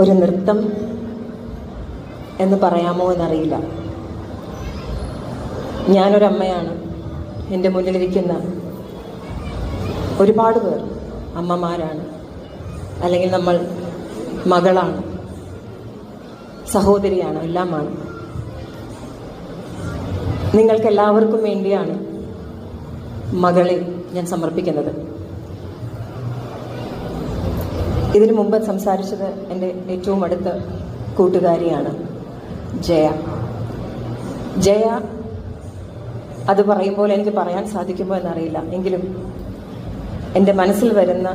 ഒരു നൃത്തം എന്ന് പറയാമോ എന്നറിയില്ല. ഞാനൊരമ്മയാണ്. എന്റെ മുന്നിലിരിക്കുന്ന ഒരുപാട് പേർ അമ്മമാരാണ്. അല്ലെങ്കിൽ നമ്മൾ മകളാണ്. സഹോദരിയാണ്. എല്ലാമാണ്. നിങ്ങൾക്കെല്ലാവർക്കും വേണ്ടിയാണ് മകളെ ഞാൻ സമർപ്പിക്കുന്നത്. ഇതിനു മുമ്പ് സംസാരിച്ചത് എന്റെ ഏറ്റവും അടുത്ത കൂട്ടുകാരിയാണ് ജയ. ജയ അത് പറയുമ്പോൾ എനിക്ക് പറയാൻ സാധിക്കുമോ എന്നറിയില്ല. എങ്കിലും എന്റെ മനസ്സിൽ വരുന്ന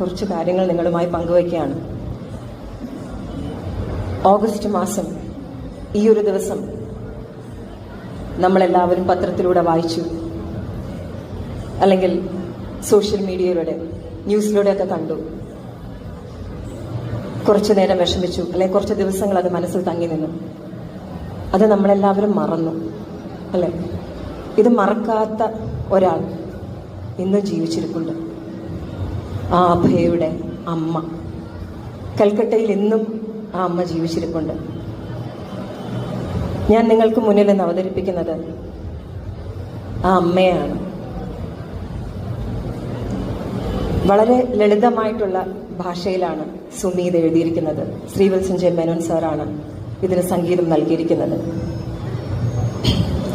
കുറച്ച് കാര്യങ്ങൾ നിങ്ങളുമായി പങ്കുവയ്ക്കുകയാണ്. ഓഗസ്റ്റ് മാസം ഈ ഒരു ദിവസം നമ്മളെല്ലാവരും പത്രത്തിലൂടെ വായിച്ചു. അല്ലെങ്കിൽ സോഷ്യൽ മീഡിയയിലൂടെ ന്യൂസിലൂടെയൊക്കെ കണ്ടു. കുറച്ചു നേരം വിഷമിച്ചു. അല്ലെങ്കിൽ കുറച്ച് ദിവസങ്ങൾ അത് മനസ്സിൽ തങ്ങി നിന്നു. അത് നമ്മളെല്ലാവരും മറന്നു. അല്ലെ ഇത് മറക്കാത്ത ഒരാൾ ഇന്ന് ജീവിച്ചിരിപ്പുണ്ട്. ആ അഭയയുടെ അമ്മ. കൽക്കട്ടയിൽ ഇന്നും ആ അമ്മ ജീവിച്ചിരിപ്പുണ്ട്. ഞാൻ നിങ്ങൾക്ക് മുന്നിൽ നിന്ന് അവതരിപ്പിക്കുന്നത് ആ അമ്മയാണ്. വളരെ ലളിതമായിട്ടുള്ള ഭാഷയിലാണ് സുമീത് ഇത് എഴുതിയിരിക്കുന്നത്. ശ്രീവത്സൻ ജെ മേനോൻ സാറാണ് ഇതിന് സംഗീതം നൽകിയിരിക്കുന്നത്.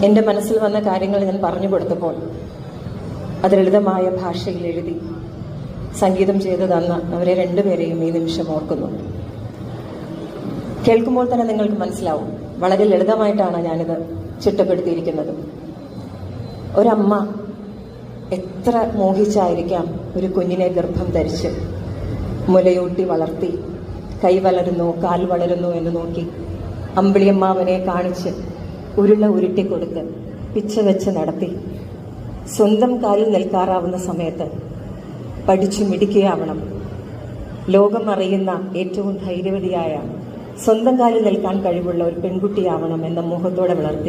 എന്റെ മനസ്സിൽ വന്ന കാര്യങ്ങൾ ഞാൻ പറഞ്ഞു കൊടുത്തപ്പോൾ അത് ലളിതമായ ഭാഷയിൽ എഴുതി സംഗീതം ചെയ്തു തന്ന അവരെ രണ്ടുപേരെയും ഈ നിമിഷം ഓർക്കുന്നു. കേൾക്കുമ്പോൾ തന്നെ നിങ്ങൾക്ക് മനസ്സിലാവും. വളരെ ലളിതമായിട്ടാണ് ഞാനിത് ചിട്ടപ്പെടുത്തിയിരിക്കുന്നത്. ഒരമ്മ എത്ര മോഹിച്ചായിരിക്കാം ഒരു കുഞ്ഞിനെ ഗർഭം ധരിച്ച്? മുലയൂട്ടി വളർത്തി കൈ വളരുന്നു കാൽ വളരുന്നു എന്ന് നോക്കി അമ്പിളിയമ്മാവനെ കാണിച്ച് ഉരുള ഉരുട്ടി കൊടുത്ത് പിച്ച വെച്ച് നടത്തി. സ്വന്തം കാലിൽ നിൽക്കാറാവുന്ന സമയത്ത് പഠിച്ചു മിടിക്കുകയാവണം. ലോകം അറിയുന്ന ഏറ്റവും ധൈര്യവതിയായ സ്വന്തം കാലിൽ നിൽക്കാൻ കഴിവുള്ള ഒരു പെൺകുട്ടിയാവണം എന്ന മോഹത്തോടെ വളർത്തിയ